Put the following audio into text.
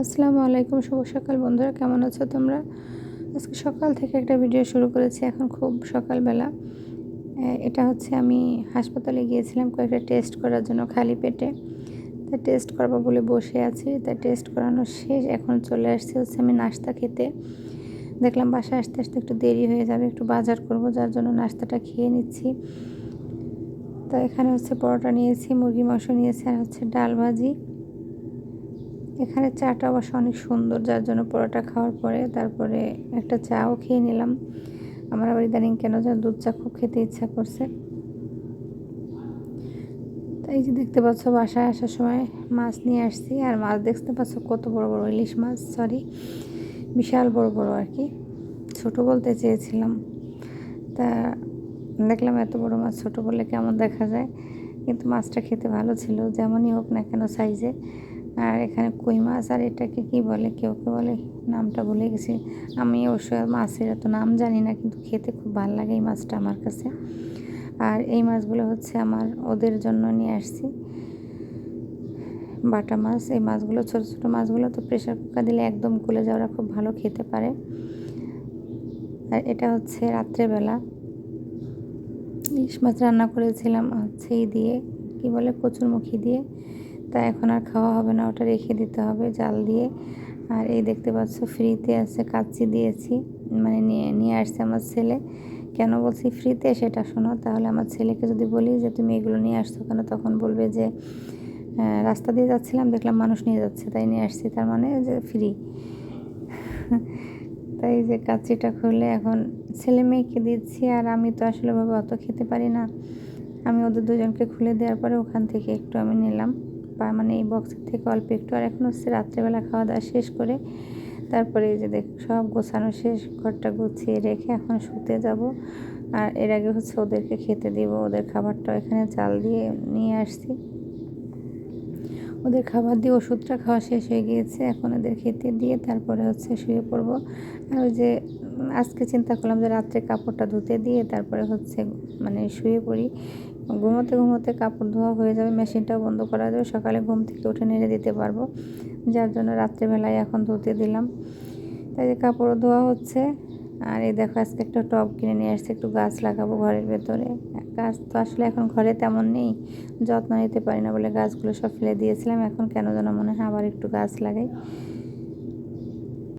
আসসালামু আলাইকুম, শুভ সকাল। বন্ধুরা, কেমন আছো তোমরা? আজকে সকাল থেকে একটা ভিডিও শুরু করেছি, এখন খুব সকালবেলা। এটা হচ্ছে আমি হাসপাতালে গিয়েছিলাম কয়েকটা টেস্ট করার জন্য খালি পেটে। তা টেস্ট করব বলে বসে আছি, তা টেস্ট করানো শেষ, এখন চলে আসছে হচ্ছে আমি নাস্তা খেতে। দেখলাম বাসায় আসতে আসতে একটু দেরি হয়ে যাবে, একটু বাজার করব, যার জন্য নাস্তাটা খেয়ে নিচ্ছি। তো এখানে হচ্ছে পরোটা নিয়েছি মুরগি মাংস নিয়েছি, আর হচ্ছে ডাল ভাজি। এখানে চাটা অবশ্য অনেক সুন্দর, যার জন্য পরোটা খাওয়ার পরে তারপরে একটা চাও খেয়ে নিলাম। আমার আবার ইদানিং কেন যেন দুধ চা খুব খেতে ইচ্ছা করছে। তাই যে দেখতে পাচ্ছ, বাসায় আসার সময় মাছ নিয়ে আসছি, আর মাছ দেখতে পাচ্ছ কত বড় বড় ইলিশ মাছ সরি বিশাল বড় বড় আর কি। ছোট বলতে চেয়েছিলাম। তা দেখলাম এত বড় মাছ ছোট বললে কেমন দেখা যায়? কিন্তু মাছটা খেতে ভালো ছিল, যেমনই হোক না কেন সাইজে আর এখানে কই মাছ, আর এটাকে কি বলে, কেউ কেউ বলে, নামটা ভুলে গেছি। আমি অবশ্য মাছের এত নাম জানি না, কিন্তু খেতে খুব ভালো লাগে এই মাছটা আমার কাছে। আর এই মাছগুলো হচ্ছে আমার ওদের জন্য নিয়ে আসছি। বাটা মাছ, এই মাছগুলো ছোটো ছোটো মাছগুলো তো প্রেশার কুকার দিলে একদম গলে যায়, ওরা খুব ভালো খেতে পারে। আর এটা হচ্ছে রাত্রেবেলা ইলিশ মাছ রান্না করেছিলাম, হচ্ছে দিয়ে, কি বলে, কচুরমুখী দিয়ে। তা এখন আর খাওয়া হবে না, ওটা রেখে দিতে হবে জাল দিয়ে। আর এই দেখতে পাচ্ছ, ফ্রিতে আছে কাচ্চি দিয়েছি মানে নিয়ে নিয়ে আসছে আমার ছেলে। কেন বলছি ফ্রিতে? সেটা শোনো, তাহলে আমার ছেলেকে যদি বলি যে তুমি এগুলো নিয়ে আসছো কেন, তখন বলবে যে রাস্তা দিয়ে যাচ্ছিলাম, দেখলাম মানুষ নিয়ে যাচ্ছে, তাই নিয়ে আসছি, তার মানে যে ফ্রি। তাই যে কাচ্চিটা খুলে এখন ছেলে মেয়েকে দিচ্ছি, আর আমি তো আসলে ভাবে অত খেতে পারি না। আমি ওদের দুজনকে খুলে দেওয়ার পরে ওখান থেকে একটু আমি নিলাম। মানে এই বক্সের থেকে অল্প একটু। আর এখন হচ্ছে রাত্রেবেলা খাওয়া দাওয়া শেষ করে তারপরে এই যে দেখ, সব গোছানো শেষ, ঘরটা গুছিয়ে রেখে এখন শুতে যাব। আর এর আগে হচ্ছে ওদেরকে খেতে দিব, ওদের খাবারটা এখানে চাল দিয়ে নিয়ে আসছি। ওদের খাবার দিয়ে ওষুধটা খাওয়া শেষ হয়ে গিয়েছে। এখন ওদের খেতে দিয়ে তারপরে হচ্ছে শুয়ে পড়ব। আর ওই যে, আজকে চিন্তা করলাম যে রাত্রে কাপড়টা ধুতে দিয়ে তারপরে হচ্ছে মানে শুয়ে পড়ি। ঘুমোতে ঘুমোতে কাপড় ধোয়া হয়ে যাবে, মেশিনটাও বন্ধ করা যাবে, সকালে ঘুম থেকে উঠে নেড়ে দিতে পারব। যার জন্য রাত্রেবেলায় এখন ধুতে দিলাম। তাই যে কাপড়ও ধোয়া হচ্ছে। আর এই দেখো, আজকে একটা টব কিনে নিয়ে আসছে, একটু গাছ লাগাবো ঘরের ভেতরে। গাছ তো আসলে এখন ঘরে তেমন নেই, যত্ন নিতে পারি না বলে গাছগুলো সব ফেলে দিয়েছিলাম। এখন কেন যেন মনে হয় আবার একটু গাছ লাগাই।